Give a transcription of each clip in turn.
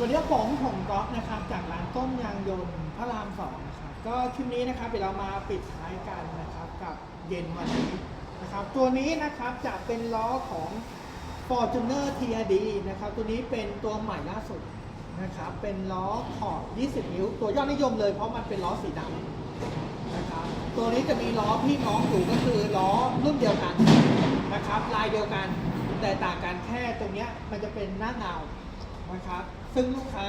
วัสดีครับผมผมก๊อฟนะครับจากร้านต้มยางยนต์พระรามสองนะครับก็คลิปนี้นะครับเดี๋ยวเรามาปิดท้ายกันนะครับกับเย็นวันนี้นะครับ ตัวนี้นะครับจะเป็นล้อของ Fortuner TRD นะครับ ตัวนี้เป็นตัวใหม่ล่าสุดนะครับ เป็นล้อขอบ 20 นิ้ว ตัวยอดนิยมเลยเพราะมันเป็นล้อสีดำนะครับ ตัวนี้จะมีล้อพี่น้องอยู่ก็คือล้อรุ่นเดียวกันนะครับ ลายเดียวกัน แต่ต่างกันแค่ตรงนี้มันจะเป็นหน้าเงา นะครับ ซึ่งลูกค้า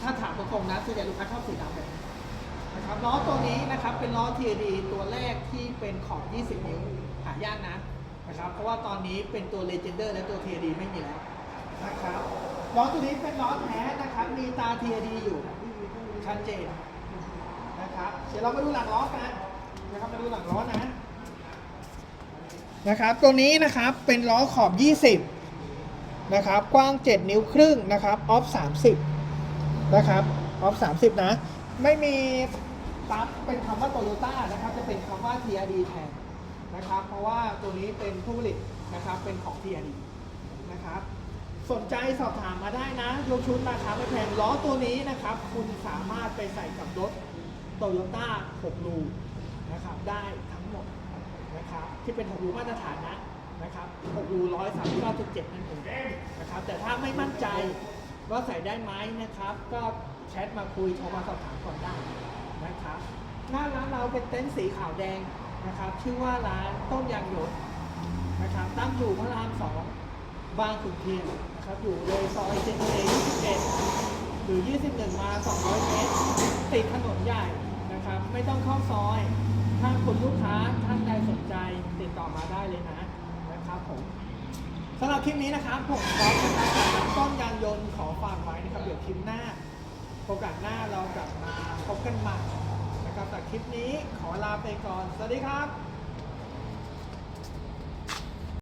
ถ้าถามตรงๆนะส่วนใหญ่ลูกค้าชอบสีดำแบบนี้นะครับล้อตัวนี้นะครับเป็นล้อ TAD ตัวแรกที่เป็นขอบ 20 นิ้วหายากนะนะครับเพราะว่าตอนนี้เป็นตัว Legender และตัว TAD ไม่มีแล้วนะครับล้อตัวนี้เป็นล้อแท้นะครับมีตา TAD อยู่ชัดเจนนะครับเดี๋ยวเรามาดูหลังล้อกันนะครับมาดูหลังล้อนะนะครับ ตัวนี้นะครับเป็นล้อขอบ 20 นะครับ กว้าง 7 นิ้วครึ่งนะครับออฟ30 นะครับออฟ30 นะ ไม่มีปั๊บเป็นคำว่าโตโยต้านะครับ จะเป็นคำว่า TRD แทนนะครับ เพราะว่าตัวนี้เป็นผู้ผลิตนะครับ เป็นของ TRD นะครับ สนใจสอบถามมาได้นะยกชุดราคาไม่แพงล้อตัวนี้นะครับ คุณสามารถไปใส่กับรถโตโยต้า6รูนะครับ ได้ทั้งหมดนะครับ ที่เป็น6รูมาตรฐานนะ นะครับ6รู139.7นั่นเองนะครับ แต่ถ้าไม่มั่นใจว่าใส่ได้ไหมนะครับ ก็แชทมาคุยโทรมาสอบถามก่อนได้นะครับหน้าร้านเราเป็นเต็นท์สีขาวแดงนะครับ ชื่อว่าร้านต้มยางหยดนะครับ ตั้งอยู่พระรามสองบางขุนเทียนนะครับ อยู่เลยซอยเจนเจ21หรือ 21 มา 200 เมตรติดถนนใหญ่นะครับ ไม่ต้องเข้าซอย ถ้าคุณลูกค้าท่านใดสนใจติดต่อมาได้เลยนะ นะครับผมสำหรับคลิปนี้นะครับผมขอนะครับต้นยางยนต์ขอฝากไว้นะครับเดี๋ยวคลิปหน้าโอกาสหน้าเรากลับมาพบกันใหม่นะครับแต่คลิปนี้ขอลาไปก่อน สวัสดีครับ